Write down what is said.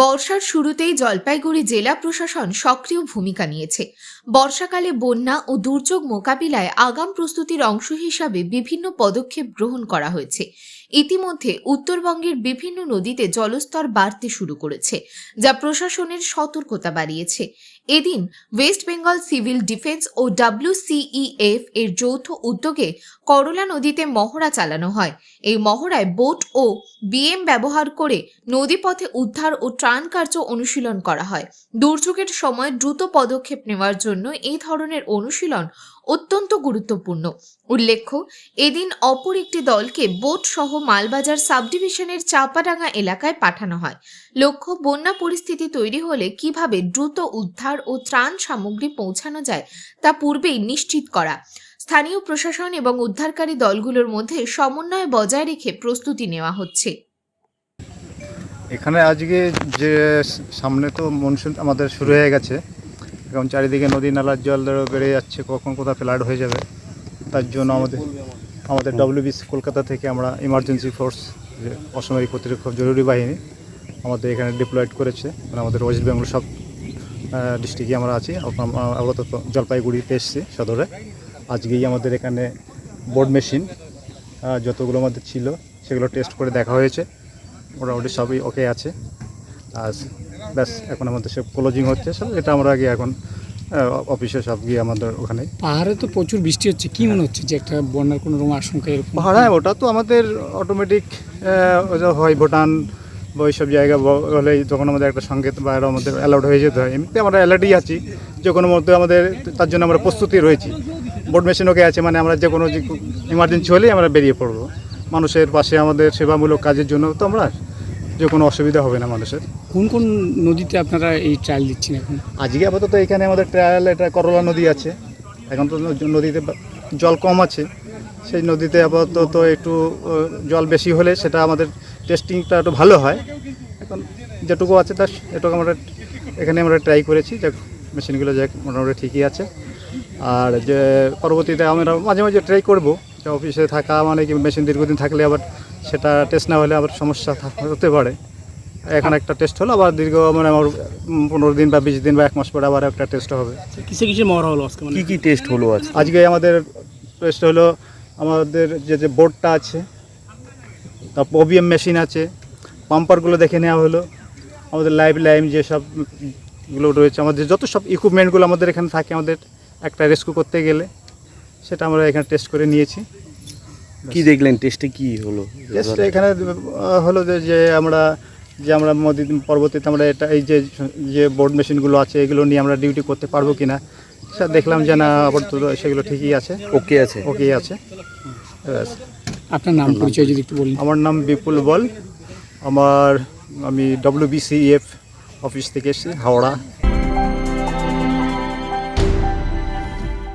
বর্ষার শুরুতেই জলপাইগুড়ি জেলা প্রশাসন সক্রিয় ভূমিকা নিয়েছে। বর্ষাকালে বন্যা ও দুর্যোগ মোকাবিলায় আগাম প্রস্তুতির অংশ হিসাবে বিভিন্ন পদক্ষেপ গ্রহণ করা হয়েছে। ইতিমধ্যে উত্তরবঙ্গের বিভিন্ন নদীতে জলস্তর বাড়তে শুরু করেছে, যা প্রশাসনের সতর্কতা বাড়িয়েছে। এদিন ওয়েস্ট বেঙ্গল সিভিল ডিফেন্স ও ডাব্লিউসিইএফ এর যৌথ উদ্যোগে করলা নদীতে মহড়া চালানো হয়। এই মহড়ায় বোট ও বিএম ব্যবহার করে নদীপথে উদ্ধার ও ত্রাণ কার্য অনুশীলন করা হয়। দুর্যোগের সময় দ্রুত পদক্ষেপ নেওয়ার জন্য এই ধরনের অনুশীলন অত্যন্ত গুরুত্বপূর্ণ। উল্লেখ্য, এদিন অপর একটি দলকে বোট সহ মালবাজার সাবডিভিশনের চাপাডাঙ্গা এলাকায় পাঠানো হয়। লক্ষ্য, বন্যা পরিস্থিতি তৈরি হলে কীভাবে দ্রুত উদ্ধার ও ত্রাণ সামগ্রী পৌঁছানো যায় তা পূর্বেই নিশ্চিত করা। স্থানীয় প্রশাসন এবং উদ্ধারকারী দলগুলোর মধ্যে সমন্বয় বজায় রেখে প্রস্তুতি নেওয়া হচ্ছে। এখানে আজকে যে সামনে তো মনসুন আমাদের শুরু হয়ে গেছে। এখন চারিদিকে নদী, নালার জল বেড়ে যাচ্ছে, কখন কোথাও ফ্লাড হয়ে যাবে, তার জন্য আমাদের আমাদের ডব্লিউবিসি কলকাতা থেকে আমরা ইমার্জেন্সি ফোর্স যে অসামরিক প্রতিরক্ষা জরুরি বাহিনী আমাদের এখানে ডিপ্লয়েড করেছে। মানে আমাদের ওয়েস্ট বেঙ্গল সব ডিস্ট্রিক্টে আমরা আছি। আপাতত জলপাইগুড়িতে এসেছি সদরে। আজকেই আমাদের এখানে বোর্ড মেশিন যতগুলো আমাদের ছিল সেগুলো টেস্ট করে দেখা হয়েছে। মোটামুটি সবই ওকে আছে। আর ব্যাস, এখন আমাদের সব ক্লোজিং হচ্ছে। সব এটা আমরা আগে এখন অফিসে সব গিয়ে আমাদের ওখানে। পাহাড়ে তো প্রচুর বৃষ্টি হচ্ছে কি মনে হচ্ছে যে একটা বন্যার কোনো রকম আশঙ্কা এরকম? পাহাড় হ্যাঁ ওটা তো আমাদের অটোমেটিক হয় ভুটান বা ওই সব জায়গা ব- হলে যখন আমাদের একটা সংকেত বা আমাদের অ্যালাউড হয়ে যেতে হয়। এমনিতে আমরা অ্যালার্টই আছি যে কোনো মধ্যে আমাদের তার জন্য আমরা প্রস্তুতি রয়েছি। বোর্ড মেশিন ওকে আছে মানে আমরা যে কোনো ইমার্জেন্সি হলেই আমরা বেরিয়ে পড়ব। মানুষের পাশে আমাদের সেবামূলক কাজের জন্য তো আমরা যে কোনো অসুবিধা হবে না মানুষের কোন কোন নদীতে আপনারা এই ট্রায়াল দিচ্ছেন এখন? আজকে আপাতত এখানে আমাদের ট্রায়াল এটা করলা নদী আছে। এখন তো নদীতে জল কম আছে। সেই নদীতে আপাতত একটু জল বেশি হলে সেটা আমাদের টেস্টিংটা একটু ভালো হয়। এখন যেটুকু আছে তার এটুকু আমরা এখানে আমরা ট্রাই করেছি। যাক মেশিনগুলো যাক মোটামুটি ঠিকই আছে। আর যে পরবর্তীতে আমরা মাঝে মাঝে ট্রাই করব। যে অফিসে থাকা মানে কি মেশিন দীর্ঘদিন থাকলে আবার সেটা টেস্ট না হলে আবার সমস্যা হতে পারে। এখন একটা টেস্ট হলো আবার দীর্ঘ মানে আমার পনেরো দিন বা বিশ দিন বা এক মাস পরে আবার একটা টেস্ট হবে। কিসে কিসে মরা হলো আজকে মানে? কি কি টেস্ট হলো আজ আজকে আমাদের টেস্ট হলো আমাদের যে যে বোর্ডটা আছে তারপর ওবিএম মেশিন আছে পাম্পারগুলো দেখে নেওয়া হলো। আমাদের লাইভ লাইম যে সবগুলো রয়েছে আমাদের যত সব ইকুইপমেন্টগুলো আমাদের এখানে থাকে আমাদের একটা রেস্কিউ করতে গেলে সেটা আমরা এখানে টেস্ট করে নিয়েছি। কি দেখলেন? টেস্টে কি হলো? টেস্ট এখানে হলো যে যে আমরা যে আমরা মোদি পরবর্তীতে আমরা এটা এই যে যে বোর্ড মেশিনগুলো আছে এগুলো নিয়ে আমরা ডিউটি করতে পারব কি না স্যার দেখলাম যে না আপাতত সেগুলো ঠিকই আছে। ওকে আছে? ওকে আছে। ব্যাস। আপনার নাম পরিচয় যদি একটু বলেন। আমার নাম বিপুল বল। আমার আমি ডব্লিউবিসিএফ অফিস থেকে এসেছি হাওড়া।